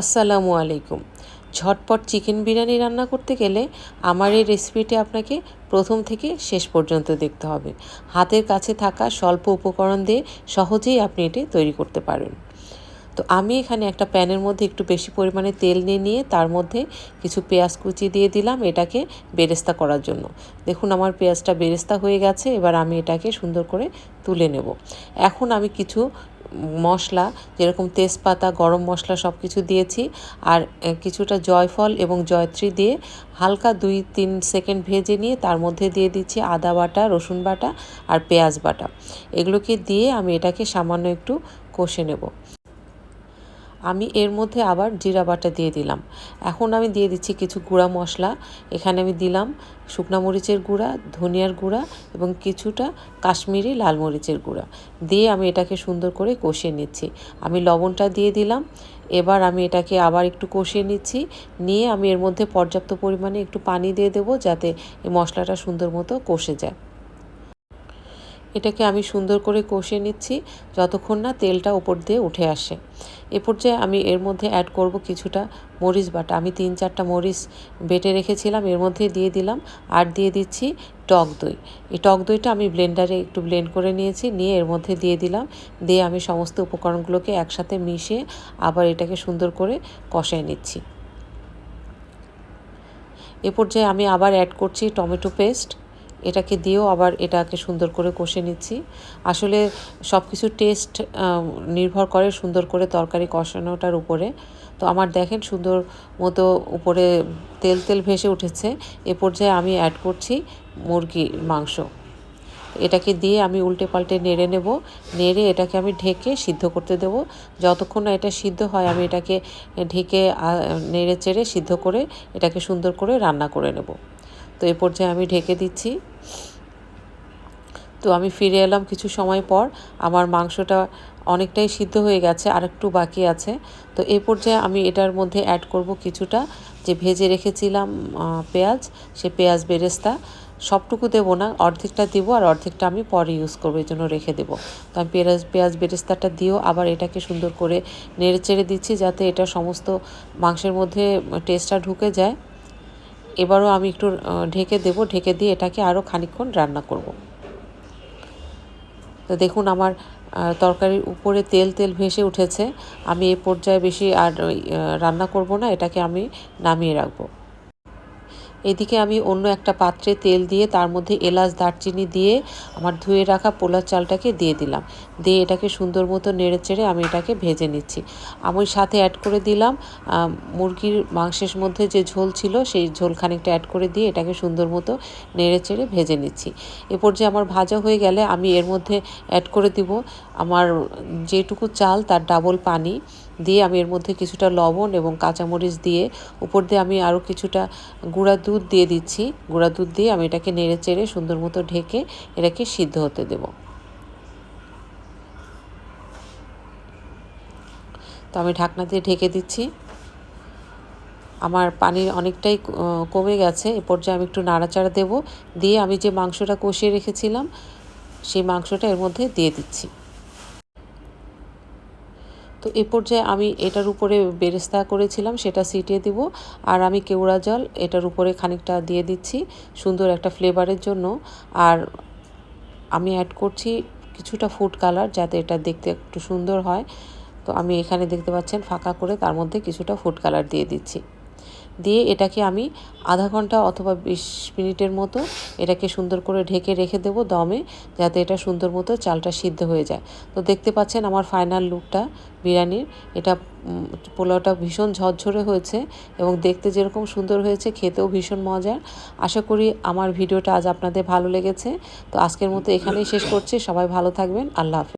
আসসালামু আলাইকুম। ঝটপট চিকেন বিরিয়ানি রান্না করতে গেলে আমার এই রেসিপিটি আপনাকে প্রথম থেকে শেষ পর্যন্ত দেখতে হবে। হাতের কাছে থাকা স্বল্প উপকরণ দিয়ে সহজেই আপনি এটি তৈরি করতে পারেন। তো আমি এখানে একটা প্যানের মধ্যে একটু বেশি পরিমাণে তেল নিয়ে নিয়ে তার মধ্যে কিছু পেঁয়াজ কুচি দিয়ে দিলাম এটাকে বেরেস্তা করার জন্য। দেখুন আমার পেঁয়াজটা বেরেস্তা হয়ে গেছে, এবার আমি এটাকে সুন্দর করে তুলে নেব। এখন আমি কিছু মশলা, যেরকম তেজপাতা, গরম মশলা সব কিছু দিয়েছি। আর কিছুটা জয়ফল এবং জয়ত্রী দিয়ে হালকা দুই তিন সেকেন্ড ভেজে নিয়ে তার মধ্যে দিয়ে দিচ্ছি আদা বাটা, রসুন বাটা আর পেঁয়াজ বাটা। এগুলোকে দিয়ে আমি এটাকে সামান্য একটু কষে নেব। আমি এর মধ্যে আবার জিরা বাটা দিয়ে দিলাম। এখন আমি দিয়ে দিচ্ছি কিছু গুঁড়া মশলা। এখানে আমি দিলাম শুকনা মরিচের গুঁড়া, ধনিয়ার গুঁড়া এবং কিছুটা কাশ্মীরি লাল মরিচের গুঁড়া। দিয়ে আমি এটাকে সুন্দর করে কষিয়ে নিচ্ছি। আমি লবণটা দিয়ে দিলাম। এবার আমি এটাকে আবার একটু কষিয়ে নিচ্ছি। নিয়ে আমি এর মধ্যে পর্যাপ্ত পরিমাণে একটু পানি দিয়ে দেবো যাতে এই মশলাটা সুন্দর মতো কষে যায়। এটাকে আমি সুন্দর করে কষিয়ে নিচ্ছি। যতক্ষণ না তেলটা ওপর দিয়ে উঠে আসে। এ পর্যায়ে আমি এর মধ্যে অ্যাড করব কিছুটা মরিচ বাটা। আমি তিন চারটা মরিচ বেটে রেখেছিলাম, এর মধ্যে দিয়ে দিলাম আর দিয়ে দিচ্ছি টক দই। এই টক দইটা আমি ব্লেন্ডারে একটু ব্লেন্ড করে নিয়েছি, নিয়ে এর মধ্যে দিয়ে দিলাম। দিয়ে আমি সমস্ত উপকরণগুলোকে একসাথে মিশিয়ে আবার এটাকে সুন্দর করে কষায় নিচ্ছি। এ পর্যায়ে আমি আবার অ্যাড করছি টমেটো পেস্ট এটাকে দিয়েও আবার এটাকে সুন্দর করে কষে নিচ্ছি। আসলে সব কিছু টেস্ট নির্ভর করে সুন্দর করে তরকারি কষানোটার উপরে। তো আমার দেখেন সুন্দর মতো উপরে তেল তেল ভেসে উঠেছে। এ পর্যায়ে আমি অ্যাড করছি মুরগির মাংস। এটাকে দিয়ে আমি উল্টে পাল্টে নেড়ে নেব। নেড়ে এটাকে আমি ঢেকে সিদ্ধ করতে দেব। যতক্ষণ না এটা সিদ্ধ হয়, আমি এটাকে ঢেকে নেড়ে চেড়ে সিদ্ধ করে এটাকে সুন্দর করে রান্না করে নেব। তো এ পর্যায়ে আমি ঢেকে দিচ্ছি। তো আমি ফিরে এলাম কিছু সময় পর। আমার মাংসটা অনেকটাই সিদ্ধ হয়ে গেছে আর একটু বাকি আছে। তো এই পর্যায়ে আমি এটার মধ্যে অ্যাড করব কিছুটা। যে ভেজে রেখেছিলাম পেঁয়াজ, সে পেঁয়াজ বেরেস্তা। সবটুকু দেবো না, অর্ধেকটা দিব আর অর্ধেকটা আমি পরে ইউজ করব, এই জন্য রেখে দেবো। তো আমি পেঁয়াজ পেঁয়াজ বেরেস্তাটা দিয়েও আবার এটাকে সুন্দর করে নেড়ে চেড়ে দিচ্ছি যাতে এটা সমস্ত মাংসের মধ্যে টেস্টটা ঢুকে যায়। এবারও আমি একটু ঢেকে দেব, ঢেকে দিয়ে এটাকে আরও খানিকক্ষণ রান্না করব। তো দেখুন আমার তরকারির উপরে তেল তেল ভেসে উঠেছে। আমি এ পর্যায়ে বেশি আর রান্না করব না, এটাকে আমি নামিয়ে রাখব। এদিকে আমি অন্য একটা পাত্রে তেল দিয়ে, তার মধ্যে এলাচ, দারচিনি দিয়ে আমার ধুয়ে রাখা পোলার চালটাকে দিয়ে দিলাম। দিয়ে এটাকে সুন্দর মতো নেড়ে চেড়ে আমি এটাকে ভেজে নিচ্ছি। আমি সাথে অ্যাড করে দিলাম মুরগির মাংসের মধ্যে যে ঝোল ছিল, সেই ঝোল খানিকটা অ্যাড করে দিয়ে এটাকে সুন্দর মতো নেড়ে চেড়ে ভেজে নিচ্ছি। এরপর যে আমার ভাজা হয়ে গেলে আমি এর মধ্যে অ্যাড করে দিব আমার যেটুকু চাল, তার ডাবল পানি। দিয়ে আমি এর মধ্যে কিছুটা লবণ এবং কাঁচামরিচ দিয়ে, উপর দিয়ে আমি আরও কিছুটা গুঁড়া দুধ দিয়ে দিচ্ছি। গুঁড়া দুধ দিয়ে আমি এটাকে নেড়ে চেড়ে সুন্দর মতো ঢেকে এটাকে সিদ্ধ হতে দেব। তো আমি ঢাকনা দিয়ে ঢেকে দিচ্ছি। আমার পানি অনেকটাই কমে গেছে। এ পর্যায়ে আমি একটু নাড়াচাড়া দেব। দিয়ে আমি যে মাংসটা কষিয়ে রেখেছিলাম, সেই মাংসটা এর মধ্যে দিয়ে দিচ্ছি। তো এ পর্যায়ে আমি এটার উপরে বেরেস্তা করেছিলাম, সেটা সিটিয়ে দিব। আর আমি কেউড়া জল, এটার উপরে খানিকটা দিয়ে দিচ্ছি সুন্দর একটা ফ্লেভারের জন্য। আর আমি অ্যাড করছি কিছুটা ফুড কালার যাতে এটা দেখতে একটু সুন্দর হয়। তো আমি এখানে দেখতে পাচ্ছেন ফাঁকা করে তার মধ্যে কিছুটা ফুড কালার দিয়ে দিচ্ছি। দিয়ে এটাকে আমি আধা ঘণ্টা অথবা বিশ মিনিটের মতো এটাকে সুন্দর করে ঢেকে রেখে দেবো দমে, যাতে এটা সুন্দর মতো চালটা সিদ্ধ হয়ে যায়। তো দেখতে পাচ্ছেন আমার ফাইনাল লুকটা বিরিয়ানির। এটা পোলাওটা ভীষণ ঝরঝরে হয়েছে এবং দেখতে যেরকম সুন্দর হয়েছে, খেতেও ভীষণ মজার। আশা করি আমার ভিডিওটা আজ আপনাদের ভালো লেগেছে। তো আজকের মতো এখানেই শেষ করছি। সবাই ভালো থাকবেন। আল্লাহ হাফেজ।